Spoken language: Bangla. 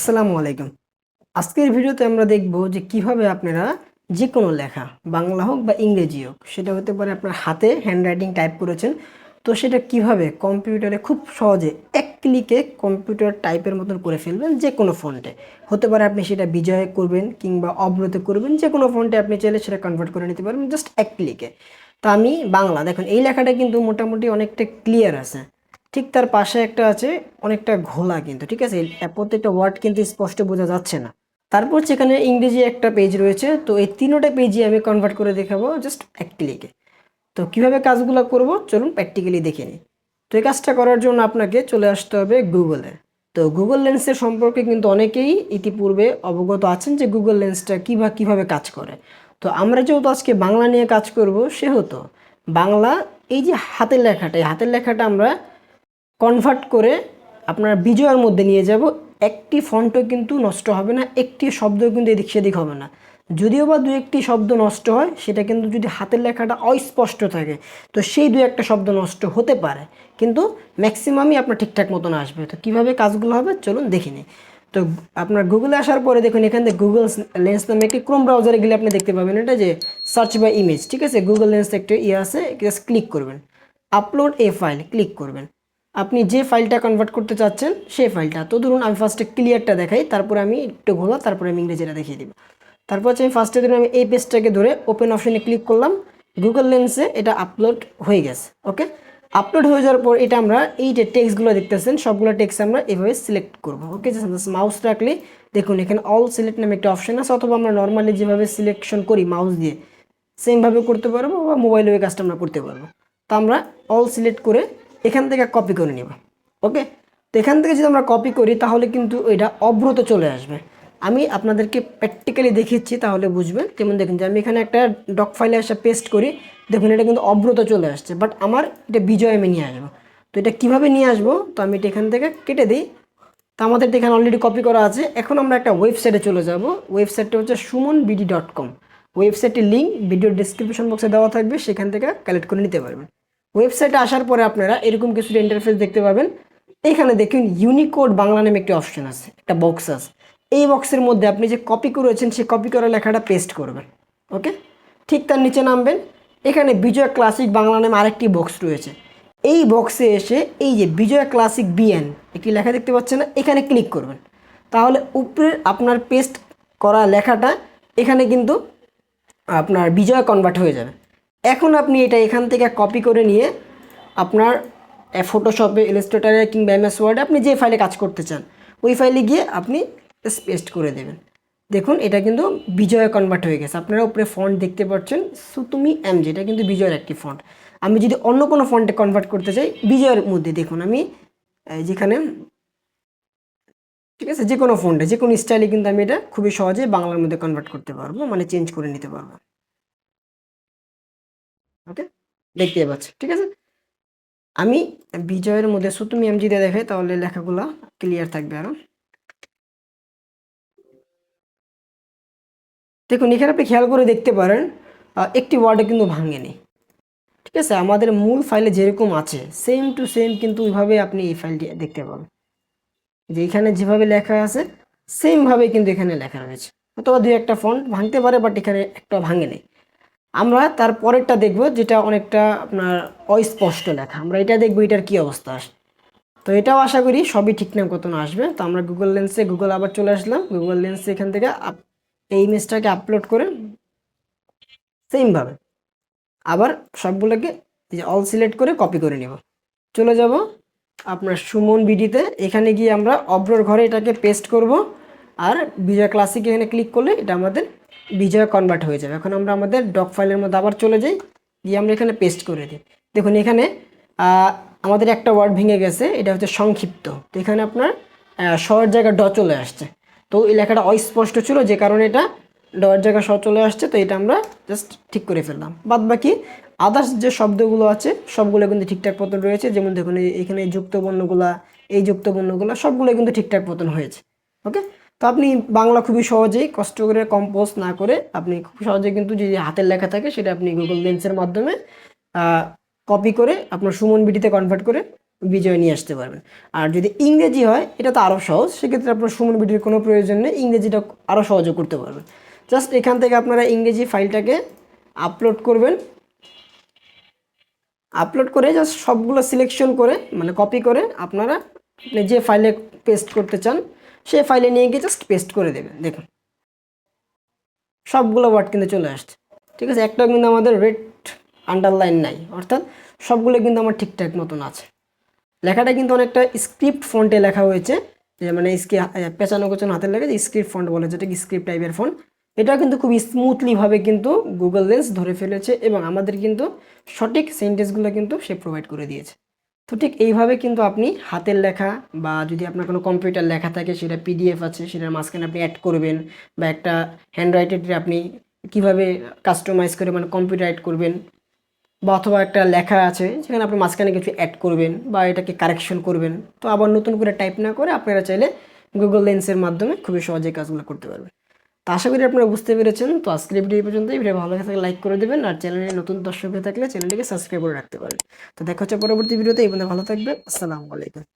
আসসালামু আলাইকুম। আজকের ভিডিওতে আমরা দেখব যে কীভাবে আপনারা যে কোনো লেখা, বাংলা হোক বা ইংরেজি হোক, সেটা হতে পারে আপনার হাতে হ্যান্ডরাইটিং টাইপ করেছেন, তো সেটা কীভাবে কম্পিউটারে খুব সহজে এক ক্লিকে কম্পিউটার টাইপের মতন করে ফেলবেন যে কোনো ফন্টে হতে পারে আপনি সেটা বিজয় করবেন কিংবা অব্রত করবেন যে কোনো ফন্টে আপনি চাইলে সেটা কনভার্ট করে নিতে পারবেন জাস্ট এক ক্লিকে তো আমি বাংলা, দেখুন এই লেখাটা কিন্তু মোটামুটি অনেকটা ক্লিয়ার আছে। ঠিক তার পাশে একটা আছে, অনেকটা ঘোলা কিন্তু, ঠিক আছে? প্রত্যেকটা ওয়ার্ড কিন্তু স্পষ্ট বোঝা যাচ্ছে না। তারপর সেখানে ইংরেজি একটা পেজ রয়েছে, তো এই তিনোটা পেজই আমি কনভার্ট করে দেখাবো জাস্ট এক ক্লিকে তো কীভাবে কাজগুলো করব? চলুন প্র্যাকটিক্যালি দেখে নিই। তো এই কাজটা করার জন্য আপনাকে চলে আসতে হবে গুগলে তো গুগল লেন্সের সম্পর্কে কিন্তু অনেকেই ইতিপূর্বে অবগত আছেন যে গুগল লেন্সটা কীভাবে কীভাবে কাজ করে। তো আমরা যেহেতু আজকে বাংলা নিয়ে কাজ করব, সেহেতু বাংলা এই যে হাতের লেখাটা, এই হাতের লেখাটা আমরা কনভার্ট করে আপনার বিজয়ের মধ্যে নিয়ে যাব। একটি ফন্টও কিন্তু নষ্ট হবে না, একটি শব্দ কিন্তু এদিক সেদিক হবে না। যদিও বা দু একটি শব্দ নষ্ট হয়, সেটা কিন্তু যদি হাতের লেখাটা অস্পষ্ট থাকে, তো সেই দু একটা শব্দ নষ্ট হতে পারে। কিন্তু ম্যাক্সিমামই আপনার ঠিকঠাক মতন আসবে। তো কীভাবে কাজগুলো হবে? চলুন দেখে নিই। তো আপনার গুগলে আসার পরে দেখুন, এখান থেকে গুগল লেন্স নামে একটি ক্রোম ব্রাউজারে গেলে আপনি দেখতে পাবেন এটা যে সার্চ বাই ইমেজ ঠিক আছে? গুগল লেন্স একটা ইয়ে আছে ক্লিক করবেন। আপলোড এ ফাইল ক্লিক করবেন। আপনি যে ফাইলটা কনভার্ট করতে চাচ্ছেন, সেই ফাইলটা তো ধরুন আমি ফার্স্টে ক্লিয়ারটা দেখাই, তারপরে আমি একটু ঘোলা, তারপরে আমি ইংরেজিটা দেখিয়ে দিব। তারপর হচ্ছে আমি ফার্স্টে ধরুন আমি এই পেজটাকে ধরে ওপেন অপশনে ক্লিক করলাম গুগল লেন্সে এটা আপলোড হয়ে গেছে ওকে আপলোড হয়ে যাওয়ার পর এটা আমরা এই যে টেক্সটগুলো দেখতেছেন, সবগুলো টেক্সট আমরা এভাবে সিলেক্ট করব ওকে মাউস রাখলে দেখুন এখানে অল সিলেক্ট নামে একটা অপশান আছে, অথবা আমরা নর্মালি যেভাবে সিলেকশন করি মাউস দিয়ে সেমভাবে করতে পারব বা মোবাইলে ওই কাজটা আমরা করতে পারব। তো আমরা অল সিলেক্ট করে এখান থেকে কপি করে নিব ওকে তো এখান থেকে যদি আমরা কপি করি, তাহলে কিন্তু এটা অব্রত চলে আসবে। আমি আপনাদেরকে প্র্যাকটিক্যালি দেখিয়েছি তাহলে বুঝবেন যেমন দেখুন যে আমি এখানে একটা ডক ফাইলে এসে পেস্ট করি, দেখুন এটা কিন্তু অব্রত চলে আসছে। বাট আমার এটা বিজয় আমি নিয়ে আসব। তো এটা কীভাবে নিয়ে আসব? তো আমি এটা এখান থেকে কেটে দিই। তো আমাদের এখানে অলরেডি কপি করা আছে। এখন আমরা একটা ওয়েবসাইটে চলে যাব। ওয়েবসাইটটা হচ্ছে সুমন বিডি ডট কম ওয়েবসাইটের লিঙ্ক ভিডিও ডিসক্রিপশন বক্সে দেওয়া থাকবে। সেখান থেকে কালেক্ট করে নিতে পারবেন। ওয়েবসাইটে আসার পরে আপনারা এরকম কিছু ইন্টারফেস দেখতে পাবেন। এখানে দেখুন ইউনিকোড বাংলা নামে একটি অপশন আছে, একটা বক্স আছে। এই বক্সের মধ্যে আপনি যে কপি করেছেন, সেই কপি করা লেখাটা পেস্ট করবেন ওকে ঠিক তার নিচে নামবেন। এখানে বিজয় ক্লাসিক বাংলা নামে আরেকটি বক্স রয়েছে। এই বক্সে এসে এই যে বিজয় ক্লাসিক বিএন একটি লেখা দেখতে পাচ্ছেন না, এখানে ক্লিক করবেন। তাহলে উপরে আপনার পেস্ট করা লেখাটা, এখানে কিন্তু আপনার বিজয় কনভার্ট হয়ে যাবে। এখন আপনি এটা এখান থেকে কপি করে নিয়ে আপনার ফটোশপে ইলাস্ট্রেটারে কিংবা এমএস ওয়ার্ডে আপনি যে ফাইলে কাজ করতে চান, ওই ফাইলে গিয়ে আপনি পেস্ট করে দেবেন। দেখুন, এটা কিন্তু বিজয় কনভার্ট হয়ে গেছে। আপনারা উপরে ফন্ট দেখতে পাচ্ছেন, সুতুমি এম যেটা কিন্তু বিজয়ের একটি ফন্ট আমি যদি অন্য কোনো ফন্টে কনভার্ট করতে চাই, বিজয়ের মধ্যে দেখুন, আমি যেখানে, ঠিক আছে যে কোনো ফন্টে যে কোনো স্টাইলে কিন্তু আমি এটা খুবই সহজে বাংলার মধ্যে কনভার্ট করতে পারব মানে চেঞ্জ করে নিতে পারব। ওকে? দেখতে পাচ্ছি, ঠিক আছে? আমি বিজয়ের মধ্যে সুতুমি এম যদি দেখে, তাহলে লেখাগুলো ক্লিয়ার থাকবে আরও। দেখুন, এখানে আপনি খেয়াল করে দেখতে পারেন একটি ওয়ার্ডে কিন্তু ভাঙেনি। ঠিক আছে? আমাদের মূল ফাইলে যেরকম আছে সেম টু সেম কিন্তু ওইভাবে আপনি এই ফাইলটি দেখতে পাবেন। যে এখানে যেভাবে লেখা আছে সেমভাবে কিন্তু এখানে লেখা রয়েছে। অথবা দুই একটা ফন্ট ভাঙতে পারে বাট এখানে একটা ভাঙে নেই আমরা তার পরেরটা দেখব, যেটা অনেকটা আপনার অস্পষ্ট লেখা। আমরা এটা দেখব, এটার কি অবস্থা আসে। তো এটাও আশা করি সবই ঠিকঠাক মতন আসবে। তো আমরা গুগল লেন্সে গুগল আবার চলে আসলাম। গুগল লেন্সে এখান থেকে আপ- এই ইমেজটাকে আপলোড করে সেমভাবে আবার সবগুলোকে অল সিলেক্ট করে কপি করে নেব। চলে যাব আপনার সুমন বিডিতে। এখানে গিয়ে আমরা অব্রর ঘরে এটাকে পেস্ট করব। আর বিজয় ক্লাসিক এখানে ক্লিক করলে এটা আমাদের বিজয় কনভার্ট হয়ে যাবে। এখন আমরা আমাদের ডক ফাইলের মধ্যে আবার চলে যাই দিয়ে আমরা এখানে পেস্ট করে দিই। দেখুন, এখানে আমাদের একটা ওয়ার্ড ভেঙে গেছে, এটা হচ্ছে সংক্ষিপ্ত। তো এখানে আপনার শর্ট জায়গা ড চলে আসছে। তো এই লেখাটা অস্পষ্ট ছিল, যে কারণে এটা ডর জায়গা স চলে আসছে, তো এটা আমরা জাস্ট ঠিক করে ফেললাম। বাদ বাকি আদার্স যে শব্দগুলো আছে, সবগুলো কিন্তু ঠিকঠাক পতন রয়েছে। যেমন দেখুন এখানে যুক্ত বর্ণগুলা, এই যুক্ত বর্ণগুলা সবগুলো কিন্তু ঠিকঠাক পতন হয়েছে। ওকে? তো আপনি বাংলা খুবই সহজেই কষ্ট করে কম্পোজ না করে আপনি খুব সহজে কিন্তু যদি হাতের লেখা থাকে সেটা আপনি গুগল লেন্সের মাধ্যমে কপি করে আপনার সুমন বিডিতে কনভার্ট করে বিজয় নিয়ে আসতে পারবেন। আর যদি ইংরেজি হয়, এটা তো আরও সহজ, সেক্ষেত্রে আপনার সুমন বিটির কোনো প্রয়োজন নেই, ইংরেজিটা আরও সহজে করতে পারবেন। জাস্ট এখান থেকে আপনারা ইংরেজি ফাইলটাকে আপলোড করবেন। আপলোড করে জাস্ট সবগুলো সিলেকশন করে মানে কপি করে আপনারা আপনি যে ফাইলে পেস্ট করতে চান সেই ফাইলে নিয়ে গিয়ে জাস্ট পেস্ট করে দেবেন দেখুন। সবগুলো ওয়ার্ড কিন্তু চলে আসছে। ঠিক আছে একটা কিন্তু আমাদের রেড আন্ডারলাইন নাই, অর্থাৎ সবগুলো কিন্তু আমার ঠিকঠাক মতন আছে। লেখাটা কিন্তু অনেকটা স্ক্রিপ্ট ফন্টে লেখা হয়েছে, যে মানে স্ক্রি পেঁচানো গোছানো হাতের লেগে যে স্ক্রিপ্ট ফন্ট বলে, যেটা স্ক্রিপ্ট টাইপের ফন্ট এটা কিন্তু খুব স্মুথলিভাবে কিন্তু গুগল লেন্স ধরে ফেলেছে এবং আমাদের কিন্তু সঠিক সেন্টেন্সগুলো কিন্তু সে প্রোভাইড করে দিয়েছে। তো ঠিক এইভাবে কিন্তু আপনি হাতের লেখা বা যদি আপনার কোনো কম্পিউটার লেখা থাকে, সেটা পিডিএফ আছে, সেটার মাঝখানে আপনি অ্যাড করবেন বা একটা হ্যান্ড রাইটেড আপনি কীভাবে কাস্টমাইজ করে মানে কম্পিউটার অ্যাড করবেন বা অথবা একটা লেখা আছে, সেখানে আপনি মাঝখানে কিছু অ্যাড করবেন বা এটাকে কারেকশন করবেন। তো আবার নতুন করে টাইপ না করে আপনারা চাইলে গুগল লেন্সের মাধ্যমে খুবই সহজে কাজগুলো করতে পারবেন। তো আশা করি আপনারা বুঝতে পেরেছেন। তো আজকের ভিডিও এই পর্যন্ত ভিডিও ভালো লাগে থাকলে লাইক করে দেবেন আর চ্যানেলে নতুন দর্শক হয়ে থাকলে চ্যানেলটিকে সাবস্ক্রাইব করে রাখতে পারেন। তো দেখা হচ্ছে পরবর্তী ভিডিওতে। এই পর্যন্ত ভালো থাকবে আসসালামু আলাইকুম।